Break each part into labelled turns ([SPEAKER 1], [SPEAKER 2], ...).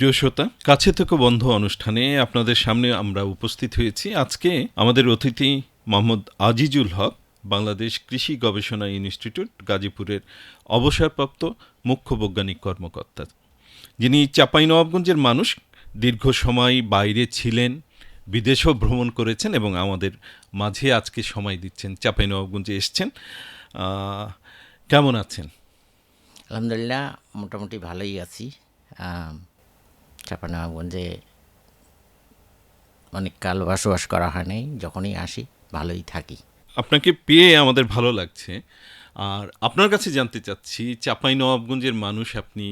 [SPEAKER 1] প্রিয় শ্রোতা, কাছে থেকে বন্ধ অনুষ্ঠানে আপনাদের সামনে আমরা উপস্থিত হয়েছি। আজকে আমাদের অতিথি মোহাম্মদ আজিজুল হক, বাংলাদেশ কৃষি গবেষণা ইনস্টিটিউট, গাজীপুরের অবসরপ্রাপ্ত মুখ্য বৈজ্ঞানিক কর্মকর্তা। যিনি চাঁপাইনবাবগঞ্জের মানুষ, দীর্ঘ সময় বাইরে ছিলেন, বিদেশেও ভ্রমণ করেছেন এবং আমাদের মাঝে আজকে সময় দিচ্ছেন, চাঁপাইনবাবগঞ্জে এসছেন। কেমন আছেন?
[SPEAKER 2] আলহামদুলিল্লাহ, মোটামুটি ভালোই আছি। চাপানাগঞ্জে অনেক কাল বসবাস করা হয় নাই, যখনই আসি ভালোই থাকি।
[SPEAKER 1] আপনাকে পেয়ে আমাদের ভালো লাগছে। আর আপনার কাছে জানতে চাচ্ছি, চাপাই নবাবগঞ্জের মানুষ আপনি,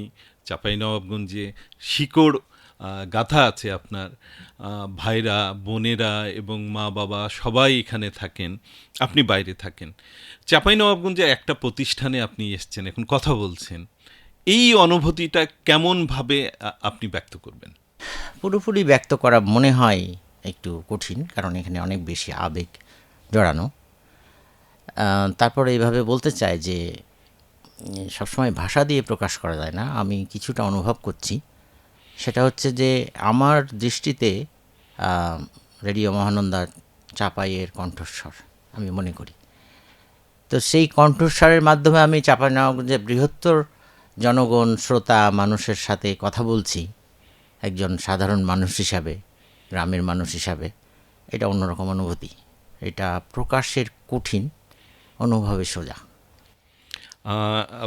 [SPEAKER 1] চাপাই নবাবগঞ্জে শিকড় গাথা আছে আপনার ভাইরা, বোনেরা এবং মা বাবা সবাই এখানে থাকেন, আপনি বাইরে থাকেন। চাপাই নবাবগঞ্জে একটা প্রতিষ্ঠানে আপনি এসছেন, এখন কথা বলছেন। এই অনুভূতিটা কেমনভাবে আপনি ব্যক্ত করবেন?
[SPEAKER 2] পুরোপুরি ব্যক্ত করা মনে হয় একটু কঠিন, কারণ এখানে অনেক বেশি আবেগ জড়ানো। তারপরে এইভাবে বলতে চাই যে, সবসময় ভাষা দিয়ে প্রকাশ করা যায় না। আমি কিছুটা অনুভব করছি। সেটা হচ্ছে যে, আমার দৃষ্টিতে রেডিও মহানন্দা চাপাইয়ের কণ্ঠস্বর আমি মনে করি। তো সেই কণ্ঠস্বরের মাধ্যমে আমি চাঁপাইনবাবগঞ্জের বৃহত্তর জনগণ, শ্রোতা, মানুষের সাথে কথা বলছি, একজন সাধারণ মানুষ হিসাবে, গ্রামের মানুষ হিসাবে, এটা অন্যরকম অনুভূতি। এটা প্রকাশের কঠিন অনুভবে সোজা।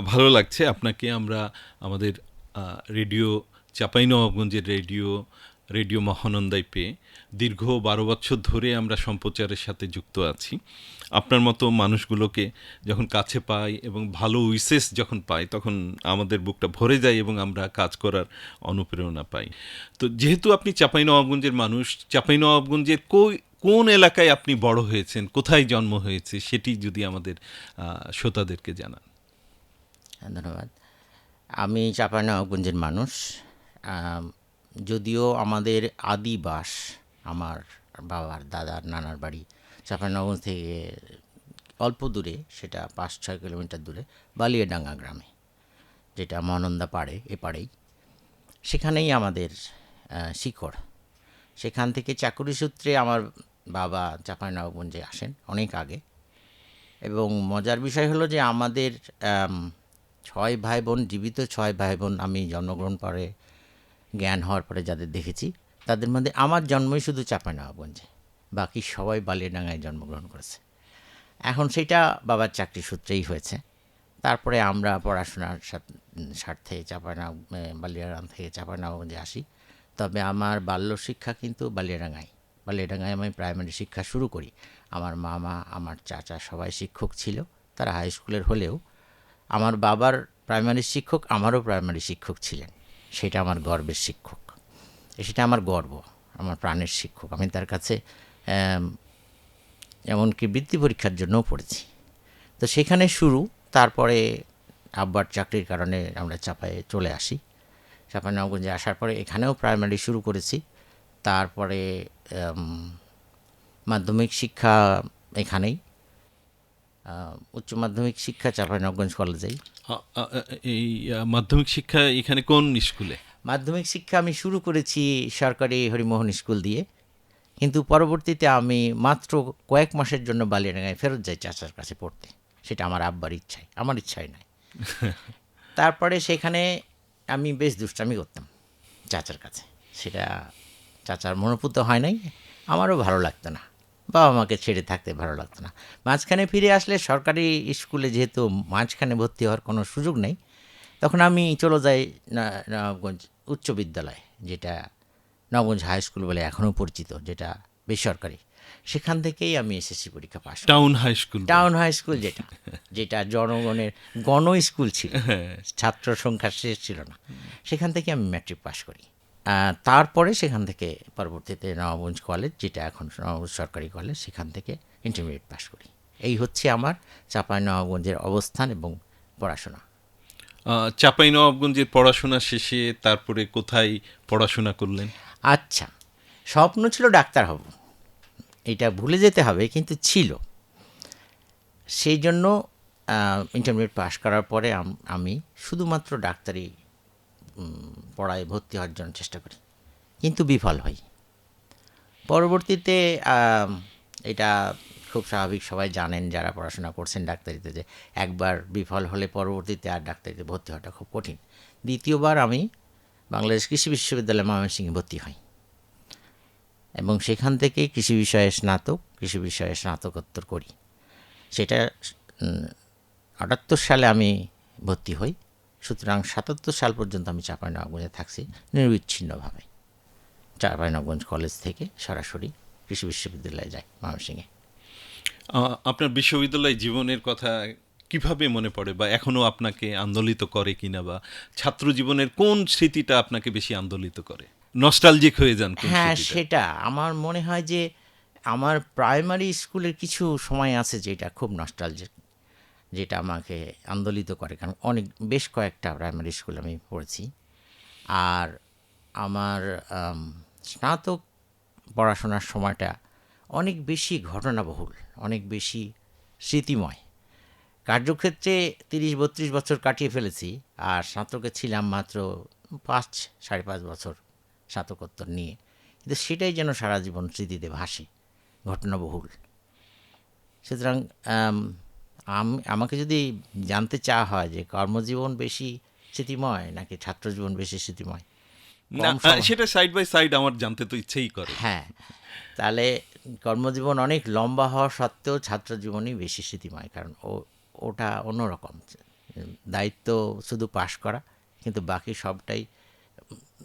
[SPEAKER 1] ভালো লাগছে। আপনাকে আমরা আমাদের রেডিও, চাপাইনবাবগঞ্জের রেডিও রেডিও মহানন্দায় পেয়ে দীর্ঘ বারো বছর ধরে আমরা সম্প্রচারের সাথে যুক্ত আছি। আপনার মতো মানুষগুলোকে যখন কাছে পাই এবং ভালো উইসেস যখন পাই তখন আমাদের বুকটা ভরে যায় এবং আমরা কাজ করার অনুপ্রেরণা পাই। তো যেহেতু আপনি চাঁপাইনবাবগঞ্জের মানুষ চাঁপাইনবাবগঞ্জের কই কোন এলাকায় আপনি বড় হয়েছেন কোথায় জন্ম হয়েছে সেটি যদি আমাদের শ্রোতাদেরকে জানান।
[SPEAKER 2] হ্যাঁ, ধন্যবাদ। আমি চাঁপাইনবাবগঞ্জের মানুষ। যদিও আমাদের আদিবাস, আমার বাবার দাদার নানার বাড়ি চাঁপাইনবাবগঞ্জ থেকে অল্প দূরে, সেটা পাঁচ ছয় কিলোমিটার দূরে, বালিয়াডাঙ্গা গ্রামে, যেটা মহানন্দা পাড়ে এপাড়েই সেখানেই আমাদের শিকড়। সেখান থেকে চাকুরি সূত্রে আমার বাবা চাঁপাইনবাবগঞ্জে আসেন অনেক আগে। এবং মজার বিষয় হলো যে আমাদের ছয় ভাই বোন জীবিত ছয় ভাই বোন আমি জন্মগ্রহণ পরে জ্ঞান হওয়ার পরে যাদের দেখেছি, তাদের মধ্যে আমার জন্মই শুধু চাঁপাইনবাবগঞ্জে। বাকি সবাই বালিয়াডাঙ্গায় জন্মগ্রহণ করেছে। এখন সেটা বাবার চাকরি সূত্রেই হয়েছে। তারপরে আমরা পড়াশোনার স্বার্থে চাপানা বালিয়ারাম থেকে চাপানাগঞ্জে আসি। তবে আমার বাল্য শিক্ষা কিন্তু বালিয়াডাঙ্গায়। বালিয়াডাঙ্গায় আমি প্রাইমারি শিক্ষা শুরু করি। আমার মামা, আমার চাচা সবাই শিক্ষক ছিল। তারা হাই স্কুলের হলেও আমার বাবার প্রাইমারি শিক্ষক আমারও প্রাইমারি শিক্ষক ছিলেন। সেটা আমার গর্বের শিক্ষক। সেটা আমার গর্ব, আমার প্রাণের শিক্ষক। আমি তার কাছে এমনকি বৃত্তি পরীক্ষার জন্যও পড়েছি। তো সেখানে শুরু, তারপরে আব্বার চাকরির কারণে আমরা চাপায়ে চলে আসি। চাঁপাইনবাবগঞ্জে আসার পরে এখানেও প্রাইমারি শুরু করেছি। তারপরে মাধ্যমিক শিক্ষা এখানেই। উচ্চ মাধ্যমিক শিক্ষা কলেজেই।
[SPEAKER 1] আ- আ- এই মাধ্যমিক শিক্ষা এখানে কোন স্কুলে?
[SPEAKER 2] মাধ্যমিক শিক্ষা আমি শুরু করেছি সরকারি হরিমোহন স্কুল দিয়ে কিন্তু পরবর্তীতে আমি মাত্র কয়েক মাসের জন্য বালিয়াডাঙ্গায় ফেরত যাই চাচার কাছে পড়তে। সেটা আমার আব্বার ইচ্ছায় আমার ইচ্ছায় নয়। তারপরে সেখানে আমি বেশ দুষ্টামি করতাম চাচার কাছে। সেটা চাচার মনোপুত হয় নাই আমারও ভালো লাগতো না। বাবা মাকে ছেড়ে থাকতে ভালো লাগতো না। মাঝখানে ফিরে আসলে সরকারি স্কুলে যেহেতু মাঝখানে ভর্তি হওয়ার কোনো সুযোগ নেই তখন আমি চলে যাই না- নবাবগঞ্জ উচ্চ বিদ্যালয় যেটা নবগঞ্জ হাই স্কুল বলে এখনও পরিচিত যেটা বেসরকারি। সেখান থেকেই আমি এসএসসি পরীক্ষা pass
[SPEAKER 1] town high school
[SPEAKER 2] town high school যেটা যেটা জনগণের গণ স্কুল ছিল। ছাত্র সংখ্যা শেষ ছিল না। সেখান থেকে আমি ম্যাট্রিক পাশ করি। তারপরে সেখান থেকে পরবর্তীতে নবাবগঞ্জ কলেজ যেটা এখন নবাবগঞ্জ সরকারি কলেজ সেখান থেকে ইন্টারমিডিয়েট পাশ করি। এই হচ্ছে আমার চাঁপাই নবাবগঞ্জের অবস্থান এবং পড়াশোনা।
[SPEAKER 1] চাপাই নবাবগঞ্জের পড়াশোনা শেষে তারপরে কোথায় পড়াশোনা করলেন?
[SPEAKER 2] আচ্ছা স্বপ্ন ছিল ডাক্তার হব। এটা ভুলে যেতে হবে কিন্তু ছিল। সেই জন্য ইন্টারমিডিয়েট পাশ করার পরে আম- শুধুমাত্র ডাক্তারি পড়ায় ভর্তি হওয়ার জন্য চেষ্টা করি। কিন্তু বিফল হই। পরবর্তীতে এটা খুব স্বাভাবিক, সবাই জানেন যারা পড়াশোনা করছেন ডাক্তারিতে যে একবার বিফল হলে পরবর্তীতে আর ডাক্তারিতে ভর্তি হওয়াটা খুব কঠিন। দ্বিতীয়বার আমি বাংলাদেশ কৃষি বিশ্ববিদ্যালয় ময়মনসিংহে ভর্তি হই। এবং সেখান থেকে কৃষি বিষয়ে স্নাতক, কৃষি বিষয়ে স্নাতকোত্তর করি। সেটা আটাত্তর সালে আমি ভর্তি হই। সুতরাং সাতাত্তর সাল পর্যন্ত আমি চাঁপাইনবাবগঞ্জে থাকছি নিরবিচ্ছিন্নভাবে। চাঁপাইনবাবগঞ্জ কলেজ থেকে সরাসরি কৃষি বিশ্ববিদ্যালয়ে যাই ময়মনসিংহে।
[SPEAKER 1] আপনার বিশ্ববিদ্যালয় জীবনের কথা কীভাবে মনে পড়ে বা এখনও আপনাকে আন্দোলিত করে কিনা বা ছাত্র জীবনের কোন স্মৃতিটা আপনাকে বেশি আন্দোলিত করে? নস্টালজিক হয়ে যান
[SPEAKER 2] হ্যাঁ সেটা আমার মনে হয় যে আমার প্রাইমারি স্কুলের কিছু সময় আছে যেটা খুব নস্টালজিক। যেটা আমাকে আন্দোলিত করে। কারণ অনেক, বেশ কয়েকটা প্রাইমারি স্কুল আমি পড়েছি। আর আমার স্নাতক পড়াশোনার সময়টা অনেক বেশি ঘটনাবহুল, অনেক বেশি স্মৃতিময়। কার্যক্ষেত্রে তিরিশ, বত্রিশ বছর কাটিয়ে ফেলেছি। আর স্নাতকে ছিলাম মাত্র পাঁচ, সাড়ে পাঁচ বছর স্নাতকোত্তর নিয়ে। কিন্তু সেটাই যেন সারা জীবন স্মৃতিতে ভাসে, ঘটনাবহুল। সুতরাং আমাকে যদি জানতে চাওয়া হয় যে কর্মজীবন বেশি স্মৃতিময় নাকি ছাত্রজীবন বেশি স্মৃতিময়?
[SPEAKER 1] সেটা সাইড বাই সাইড আমার জানতে তো ইচ্ছেই করে।
[SPEAKER 2] হ্যাঁ তাহলে কর্মজীবন অনেক লম্বা হওয়া সত্ত্বেও ছাত্র জীবনই বেশি স্মৃতিময় কারণ ও ওটা অন্যরকম। দায়িত্ব শুধু পাশ করা কিন্তু বাকি সবটাই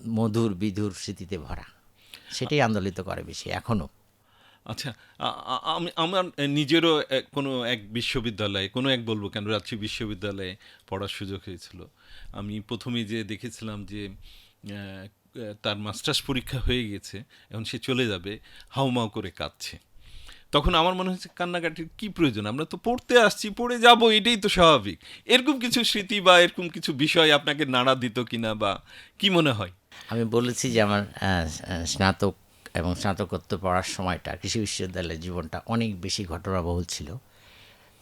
[SPEAKER 2] মধুর বিধুর স্মৃতিতে ভরা। সেটাই আন্দোলিত করে বেশি এখনও
[SPEAKER 1] আচ্ছা আমি, আমার নিজেরও কোনো এক বিশ্ববিদ্যালয়ে, কোনো এক বলব কেন রাজ্য বিশ্ববিদ্যালয়ে পড়ার সুযোগ হয়েছিল। আমি প্রথমে যে দেখেছিলাম যে তার মাস্টার্স পরীক্ষা হয়ে গেছে, এখন সে চলে যাবে হাউমাউ করে কাঁদছে। তখন আমার মনে হচ্ছে কান্নাকাটির কি প্রয়োজন? আমরা তো পড়তে আসছি, পড়ে যাব, এটাই তো স্বাভাবিক। এরকম কিছু স্মৃতি বা এরকম কিছু বিষয় আপনাকে নাড়া দিত কিনা বা কি মনে হয়?
[SPEAKER 2] আমি বলেছি যে আমার স্নাতক এবং স্নাতকোত্তর পড়ার সময়টা কৃষি বিশ্ববিদ্যালয়ের জীবনটা অনেক বেশি ঘটনাবহুল ছিল।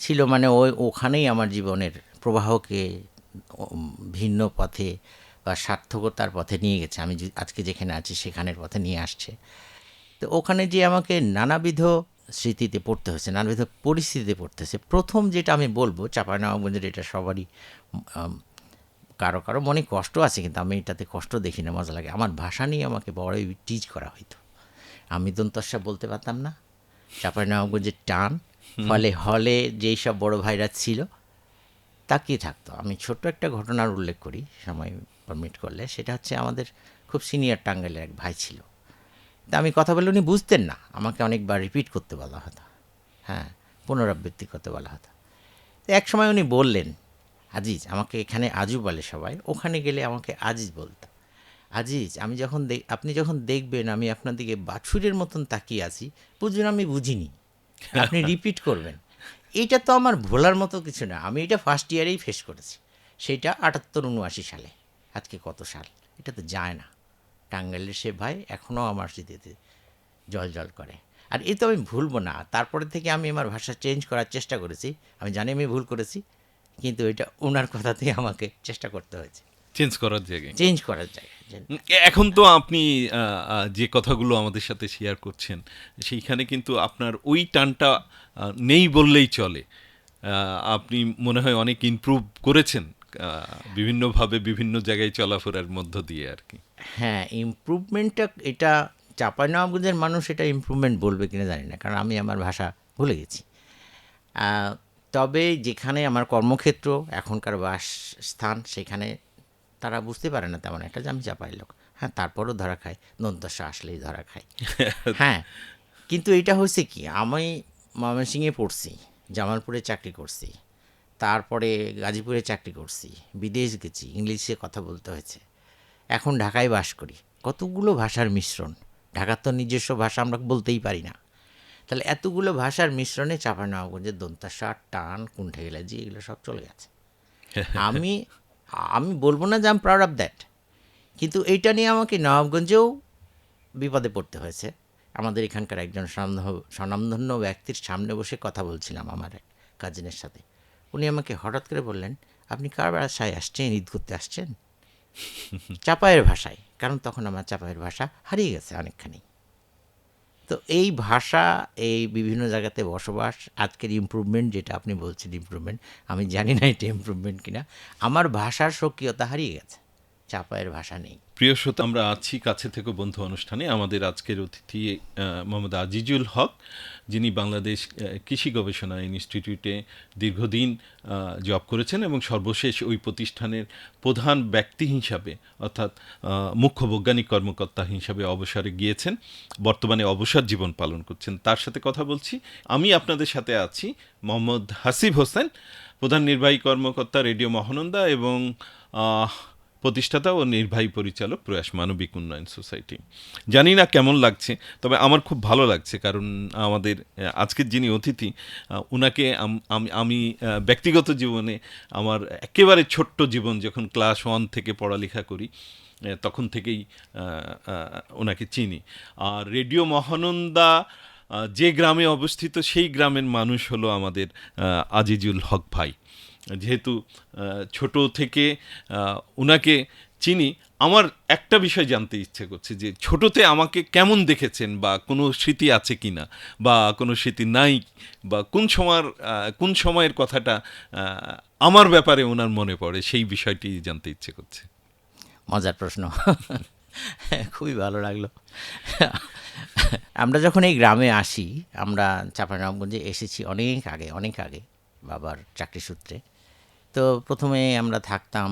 [SPEAKER 2] ছিল মানে ওই ওখানেই আমার জীবনের প্রবাহকে ভিন্ন পথে বা সার্থকতার পথে নিয়ে গেছে। আমি আজকে যেখানে আছি সেখানের পথে নিয়ে আসছে। তো ওখানে যে আমাকে নানাবিধ স্মৃতিতে পড়তে হয়েছে, নানাবিধ পরিস্থিতিতে পড়তে হয়েছে। প্রথম যেটা আমি বলব, চাঁপাইনবাবগঞ্জের এটা সবারই কারও কারও মনে কষ্ট আছে, কিন্তু আমি এটাতে কষ্ট দেখি না, মজা লাগে। আমার ভাষা নিয়ে আমাকে বড়ই টিজ করা হইতো। আমি দন্তস্যা বলতে পারতাম না। চাঁপাইনবাবগঞ্জের টান ফলে হলে যেই সব বড় ভাইরা ছিল তাকিয়ে থাকতো। আমি ছোট্ট একটা ঘটনার উল্লেখ করি সময় পারমিট করলে। সেটা হচ্ছে আমাদের খুব সিনিয়র টাঙ্গাইলের এক ভাই ছিল। তা আমি কথা বলে উনি বুঝতেন না। আমাকে অনেকবার রিপিট করতে বলা হতো। হ্যাঁ পুনরাবৃত্তি করতে বলা হতো। তো এক সময় উনি বললেন আজিজ আমাকে এখানে আজু বলে সবাই। ওখানে গেলে আমাকে আজিজ বলতো। আজিজ আমি যখন দেখ- আপনি যখন দেখবেন আমি আপনার দিকে বাছুরের মতন তাকিয়ে আছি বুঝবেন আমি বুঝিনি। আপনি রিপিট করবেন। এটা তো আমার ভোলার মতো কিছু না আমি এটা ফার্স্ট ইয়ারেই ফেস করেছি। সেটা আটাত্তর উনআশি সালে। আজকে কত সাল? এটা তো যায় না। টাঙ্গাইলের সে ভাই এখনও আমার স্মৃতিতে জল জল করে। আর এই তো আমি ভুলবো না তারপরে থেকে আমি আমার ভাষা চেঞ্জ করার চেষ্টা করেছি। আমি জানি আমি ভুল করেছি কিন্তু এটা ওনার কথাতেই আমাকে চেষ্টা করতে হয়েছে।
[SPEAKER 1] চেঞ্জ করার জায়গায়।
[SPEAKER 2] চেঞ্জ করার জায়গায়।
[SPEAKER 1] এখন তো আপনি যে কথাগুলো আমাদের সাথে শেয়ার করছেন সেইখানে কিন্তু আপনার ওই টানটা নেই বললেই চলে। আপনি মনে হয় অনেক ইমপ্রুভ করেছেন বিভিন্নভাবে বিভিন্ন জায়গায় চলাফেরার মধ্য দিয়ে আর কি।
[SPEAKER 2] হ্যাঁ ইমপ্রুভমেন্টটা এটা চাঁপাইনবাবগঞ্জের মানুষ এটা ইমপ্রুভমেন্ট বলবে কিনা জানি না কারণ আমি আমার ভাষা ভুলে গেছি। তবে যেখানে আমার কর্মক্ষেত্র এখনকার বাসস্থান সেখানে তারা বুঝতে পারে না তেমন একটা যে আমি চাপাই লোক। হ্যাঁ তারপরও ধরা খায়। দন্তস্যা আসলেই ধরা খায়। হ্যাঁ কিন্তু এটা হয়েছে কি? আমি ময়মনসিংহে পড়ছি জামালপুরে চাকরি করছি তারপরে গাজীপুরে চাকরি করছি বিদেশ গেছি ইংলিশে কথা বলতে হয়েছে। এখন ঢাকায় বাস করি। কতগুলো ভাষার মিশ্রণ? ঢাকার তো নিজস্ব ভাষা আমরা বলতেই পারি না। তাহলে এতগুলো ভাষার মিশ্রণে চাঁপাইনবাবগঞ্জের দন্তাসা টান কুণ্ঠে গেলাজি এগুলো সব চলে গেছে। আমি আমি বলব না যে আম প্রাউড অফ দ্যাট কিন্তু এইটা নিয়ে আমাকে নবাবগঞ্জেও বিপদে পড়তে হয়েছে। আমাদের এখানকার একজন স্বনামধন্য- স্বনামধন্য ব্যক্তির সামনে বসে কথা বলছিলাম আমার এক কাজিনের সাথে। উনি আমাকে হঠাৎ করে বললেন আপনি কার বাসায় আসছেন? ঈদ করতে আসছেন? চাপায়ের ভাষায় কারণ তখন আমার চাপায়ের ভাষা হারিয়ে গেছে অনেকখানি। তো এই ভাষা, এই বিভিন্ন জায়গাতে বসবাস, আজকের ইম্প্রুভমেন্ট যেটা আপনি বলছেন ইম্প্রুভমেন্ট আমি জানি না এটা ইম্প্রুভমেন্ট কিনা, আমার ভাষার স্বকীয়তা হারিয়ে গেছে। চাপায়ের ভাষা নেই।
[SPEAKER 1] প্রিয় শ্রোতা, আমরা আছি কাছে থেকে বন্ধু অনুষ্ঠানে। আমাদের আজকের অতিথি মোহাম্মদ আজিজুল হক, যিনি বাংলাদেশ কৃষি গবেষণা ইনস্টিটিউটে দীর্ঘদিন জব করেছেন এবং সর্বশেষ ওই প্রতিষ্ঠানের প্রধান ব্যক্তি হিসাবে, অর্থাৎ মুখ্য বৈজ্ঞানিক কর্মকর্তা হিসাবে অবসরে গিয়েছেন, বর্তমানে অবসর জীবন পালন করছেন। তার সাথে কথা বলছি, আমি আপনাদের সাথে আছি মোহাম্মদ হাসিব হোসেন, প্রধান নির্বাহী কর্মকর্তা রেডিও মহানন্দা এবং প্রতিষ্ঠাতা ও নির্বাহী পরিচালক প্রয়াস মানবিক উন্নয়ন সোসাইটি। জানি না কেমন লাগছে, তবে আমার খুব ভালো লাগছে কারণ আমাদের আজকের যিনি অতিথি উনাকে আমি ব্যক্তিগত জীবনে আমার একেবারে ছোট্ট জীবন যখন ক্লাস ওয়ান থেকে পড়ালেখা করি তখন থেকেই ওনাকে চিনি। আর রেডিও মহানন্দা যে গ্রামে অবস্থিত সেই গ্রামের মানুষ হলো আমাদের আজিজুল হক ভাই। যেহেতু ছোট থেকে উনাকে চিনি, আমার একটা বিষয় জানতে ইচ্ছে করছে যে, ছোটতে আমাকে কেমন দেখেছেন বা কোনো স্মৃতি আছে কি না বা কোনো স্মৃতি নাই? বা কোন সময়ের কোন সময়ের কথাটা আমার ব্যাপারে ওনার মনে পড়ে? সেই বিষয়টি জানতে ইচ্ছে করছে।
[SPEAKER 2] মজার প্রশ্ন। খুবই ভালো লাগল। আমরা যখন এই গ্রামে আসি, আমরা চাঁপাইনবাবগঞ্জে এসেছি অনেক আগে অনেক আগে, বাবার চাকরি সূত্রে। তো প্রথমে আমরা থাকতাম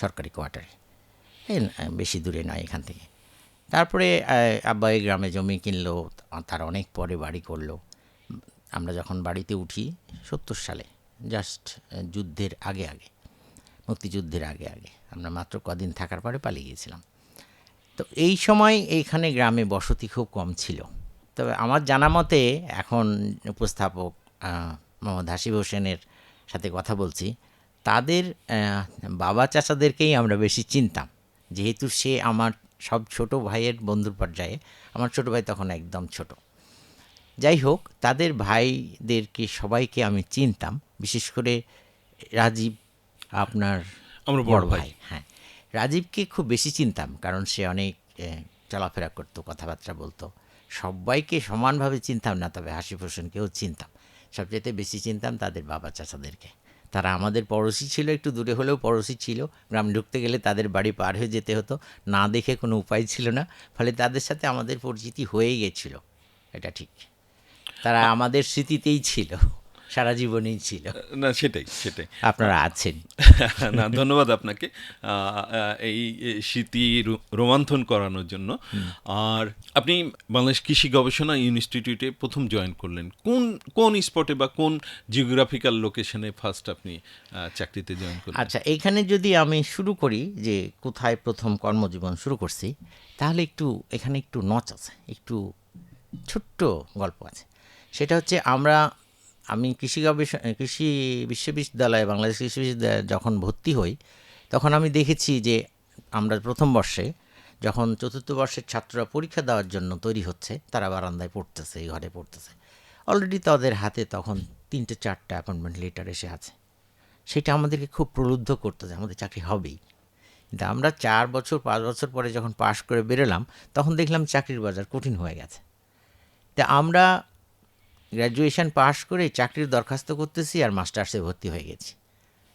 [SPEAKER 2] সরকারি কোয়ার্টারে। বেশি দূরে নয় এখান থেকে। তারপরে আব্বা এই গ্রামে জমি কিনলো, তার অনেক পরে বাড়ি করল। আমরা যখন বাড়িতে উঠি, সত্তর সালে জাস্ট যুদ্ধের আগে আগে, মুক্তিযুদ্ধের আগে আগে, আমরা মাত্র কদিন থাকার পরে পালিয়ে গিয়েছিলাম। তো এই সময় এইখানে গ্রামে বসতি খুব কম ছিল। তবে আমার জানা মতে, এখন উপস্থাপক মোহাম্মদ হাসিব হোসেনের সাথে কথা বলছি তাদের বাবা চাচাদেরকেই আমরা বেশি চিনতাম। যেহেতু সে আমার সব ছোট ভাইয়ের বন্ধুর পর্যায়ে আমার ছোট ভাই তখন একদম ছোট। যাই হোক তাদের ভাইদেরকে সবাইকে আমি চিনতাম বিশেষ করে রাজীব আপনার
[SPEAKER 1] আমার বড় ভাই।
[SPEAKER 2] হ্যাঁ। রাজীবকে খুব বেশি চিনতাম কারণ সে অনেক চলাফেরা করতো কথাবার্তা বলতো। সবাইকে সমানভাবে চিনতাম না তবে হাসিফ হোসেনকেও চিনতাম। সবচেয়ে বেশি চিনতাম তাদের বাবা চাচাদেরকে। তারা আমাদের পড়োশি ছিল, একটু দূরে হলেও পড়োশি ছিল। গ্রাম ঢুকতে গেলে তাদের বাড়ি পার হয়ে যেতে হতো। না দেখে কোনো উপায় ছিল না, ফলে তাদের সাথে আমাদের পরিচিতি হয়েই গেছিল। এটা ঠিক। তারা আমাদের স্মৃতিতেই ছিল। সারা জীবনেই ছিল।
[SPEAKER 1] না সেটাই সেটাই।
[SPEAKER 2] আপনারা আছেন।
[SPEAKER 1] না ধন্যবাদ আপনাকে। এই স্মৃতি রোমান্থন করানোর জন্য। আর আপনি বাংলাদেশ কৃষি গবেষণা ইনস্টিটিউটে প্রথম জয়েন করলেন। কোন কোন স্পটে বা কোন জিওগ্রাফিক্যাল লোকেশনে ফার্স্ট আপনি চাকরিতে জয়েন করলেন?
[SPEAKER 2] আচ্ছা এখানে যদি আমি শুরু করি যে কোথায় প্রথম কর্মজীবন শুরু করছি তাহলে একটু এখানে একটু নচ আছে একটু ছোট্ট গল্প আছে। সেটা হচ্ছে আমরা আমি কৃষি গবেষণা কৃষি বিশ্ববিদ্যালয়ে, বাংলাদেশ কৃষি বিশ্ববিদ্যালয়ে যখন ভর্তি হই, তখন আমি দেখেছি যে আমরা প্রথম বর্ষে যখন চতুর্থ বর্ষের ছাত্ররা পরীক্ষা দেওয়ার জন্য তৈরি হচ্ছে, তারা বারান্দায় পড়তেছে, এই ঘরে পড়তেছে। অলরেডি তাদের হাতে তখন তিনটে, চারটে অ্যাপয়েন্টমেন্ট লেটার এসে আছে। সেটা আমাদেরকে খুব প্রলুব্ধ করতো যে আমাদের চাকরি হবেই। কিন্তু আমরা চার বছর, পাঁচ বছর পরে যখন পাশ করে বেরোলাম, তখন দেখলাম চাকরির বাজার কঠিন হয়ে গেছে। তা আমরা গ্র্যাজুয়েশন পাশ করে চাকরির দরখাস্ত করতেছি আর মাস্টার্সে ভর্তি হয়ে গেছি।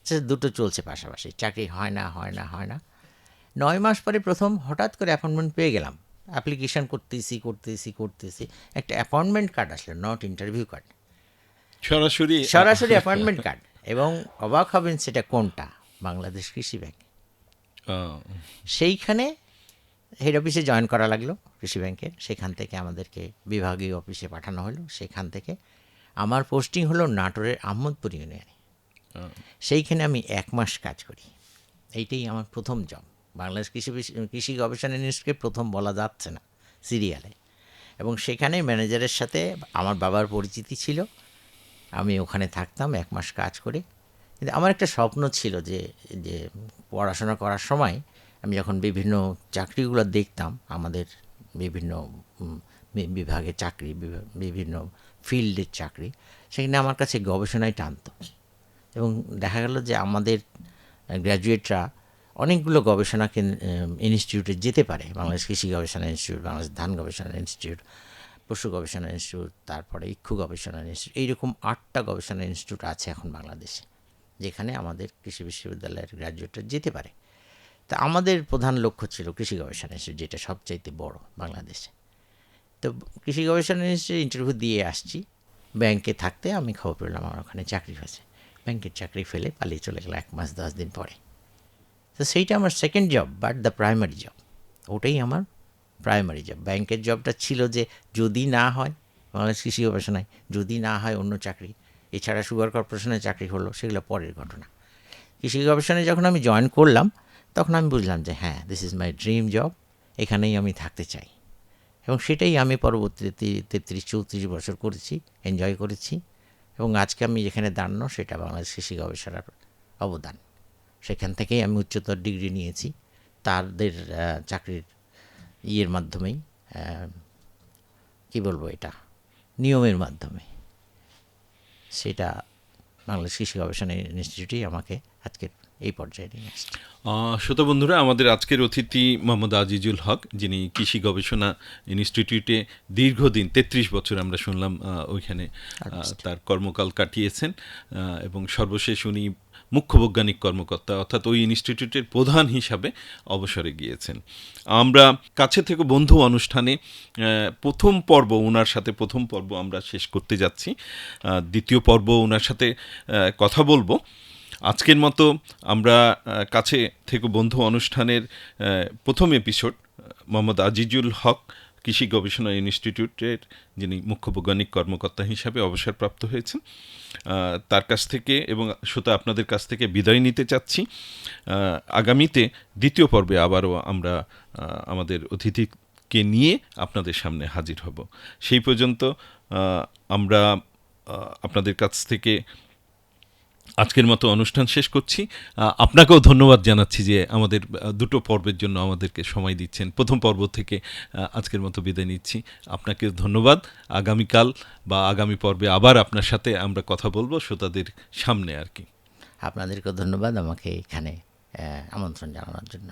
[SPEAKER 2] সে দুটো চলছে পাশাপাশি। চাকরি হয় না হয় না হয় না। নয় মাস পরে প্রথম হঠাৎ করে অ্যাপয়েন্টমেন্ট পেয়ে গেলাম। অ্যাপ্লিকেশন করতেছি করতেছি করতেছি। একটা অ্যাপয়েন্টমেন্ট কার্ড আসলো নট ইন্টারভিউ কার্ড
[SPEAKER 1] সরাসরি
[SPEAKER 2] সরাসরি অ্যাপয়েন্টমেন্ট কার্ড এবং অবাক হবেন সেটা কোনটা? বাংলাদেশ কৃষি ব্যাংক। সেইখানে হেড অফিসে জয়েন করা লাগল। কৃষি ব্যাংকের সেখান থেকে আমাদেরকে বিভাগীয় অফিসে পাঠানো হলো। সেখান থেকে আমার পোস্টিং হলো নাটোরের আহমদপুর ইউনিয়নে। সেইখানে আমি এক মাস কাজ করি। এইটাই আমার প্রথম জব বাংলাদেশ কৃষি কৃষি গবেষণা ইনস্টিটিউটকে প্রথম বলা যাচ্ছে না সিরিয়ালে। এবং সেখানে ম্যানেজারের সাথে আমার বাবার পরিচিতি ছিল। আমি ওখানে থাকতাম এক মাস কাজ করে। কিন্তু আমার একটা স্বপ্ন ছিল যে যে পড়াশোনা করার সময় আমি যখন বিভিন্ন চাকরিগুলো দেখতাম আমাদের বিভিন্ন বিভাগে চাকরি, বিভা- বিভিন্ন ফিল্ডের চাকরি, সেখানে আমার কাছে গবেষণায় টানতো। এবং দেখা গেল যে আমাদের গ্র্যাজুয়েটরা অনেকগুলো গবেষণা ইনস্টিটিউটে যেতে পারে। বাংলাদেশ কৃষি গবেষণা ইনস্টিটিউট, বাংলাদেশ ধান গবেষণা ইনস্টিটিউট, পশু গবেষণা ইনস্টিটিউট, তারপরে ইক্ষু গবেষণা ইনস্টিটিউট, এইরকম আটটা গবেষণা ইনস্টিটিউট আছে এখন বাংলাদেশে, যেখানে আমাদের কৃষি বিশ্ববিদ্যালয়ের গ্র্যাজুয়েটরা যেতে পারে। তা আমাদের প্রধান লক্ষ্য ছিল কৃষি গবেষণা ইনস্টিটিউট, যেটা সবচাইতে বড় বাংলাদেশে। তো কৃষি গবেষণা ইনস্টিটিউট ইন্টারভিউ দিয়ে আসছি। ব্যাংকে থাকতে আমি খবর পেলাম আমার ওখানে চাকরি হয়েছে। ব্যাংকের চাকরি ফেলে পালিয়ে চলে গেল এক মাস দশ দিন পরে। তো সেইটা আমার second job but the primary job ওটাই আমার প্রাইমারি জব ব্যাংকের জবটা ছিল যে যদি না হয় বাংলাদেশ কৃষি গবেষণায়, যদি না হয় অন্য চাকরি, এছাড়া সুগার কর্পোরেশনের চাকরি হলো, সেগুলো পরের ঘটনা। কৃষি গবেষণায় যখন আমি জয়েন করলাম তখন আমি বুঝলাম যে হ্যাঁ this is my dream job এখানেই আমি থাকতে চাই। এবং সেটাই আমি পরবর্তীতে তেত্রিশ, চৌত্রিশ বছর করেছি এনজয় করেছি। এবং আজকে আমি যেখানে দাঁড়ানো, সেটা বাংলাদেশ কৃষি গবেষণার অবদান। সেখান থেকেই আমি উচ্চতর ডিগ্রি নিয়েছি। তাদের চাকরির ইয়ের মাধ্যমেই কি বলব এটা, নিয়মের মাধ্যমে। সেটা বাংলাদেশ কৃষি গবেষণা ইনস্টিটিউটই আমাকে আজকের এই পর্যায়ে নিয়ে আসছে।
[SPEAKER 1] শ্রোতা বন্ধুরা আমাদের আজকের অতিথি মোহাম্মদ আজিজুল হক যিনি কৃষি গবেষণা ইনস্টিটিউটে দীর্ঘদিন তেত্রিশ বছর আমরা শুনলাম ওইখানে তার কর্মকাল কাটিয়েছেন এবং সর্বশেষ উনি মুখ্য বৈজ্ঞানিক কর্মকর্তা অর্থাৎ ওই ইনস্টিটিউটের প্রধান হিসাবে অবসরে গিয়েছেন। আমরা কাছে থেকে বন্ধু অনুষ্ঠানে প্রথম পর্ব ওনার সাথে প্রথম পর্ব আমরা শেষ করতে যাচ্ছি দ্বিতীয় পর্ব ওনার সাথে কথা বলব। আজকের মতো আমরা কাছে থেকে বন্ধু অনুষ্ঠানের প্রথম এপিসোড মোহাম্মদ আজিজুল হক কৃষি গবেষণা ইনস্টিটিউটের, যিনি মুখ্য বৈজ্ঞানিক কর্মকর্তা হিসাবে অবসরপ্রাপ্ত হয়েছেন তার কাছ থেকে এবং শ্রোতা আপনাদের কাছ থেকে বিদায় নিতে চাচ্ছি। আগামীতে দ্বিতীয় পর্বে আবারও আমরা আমাদের অতিথিকে নিয়ে আপনাদের সামনে হাজির হব। সেই পর্যন্ত আমরা আপনাদের কাছ থেকে আজকের মতো অনুষ্ঠান শেষ করছি। আপনাকেও ধন্যবাদ জানাচ্ছি যে আমাদের দুটো পর্বের জন্য আমাদেরকে সময় দিচ্ছেন। প্রথম পর্ব থেকে আজকের মতো বিদায় নিচ্ছি। আপনাকে ধন্যবাদ। আগামীকাল বা আগামী পর্বে আবার আপনার সাথে আমরা কথা বলব শ্রোতাদের সামনে আর কি।
[SPEAKER 2] আপনাদেরকেও ধন্যবাদ আমাকে এখানে আমন্ত্রণ জানানোর জন্য।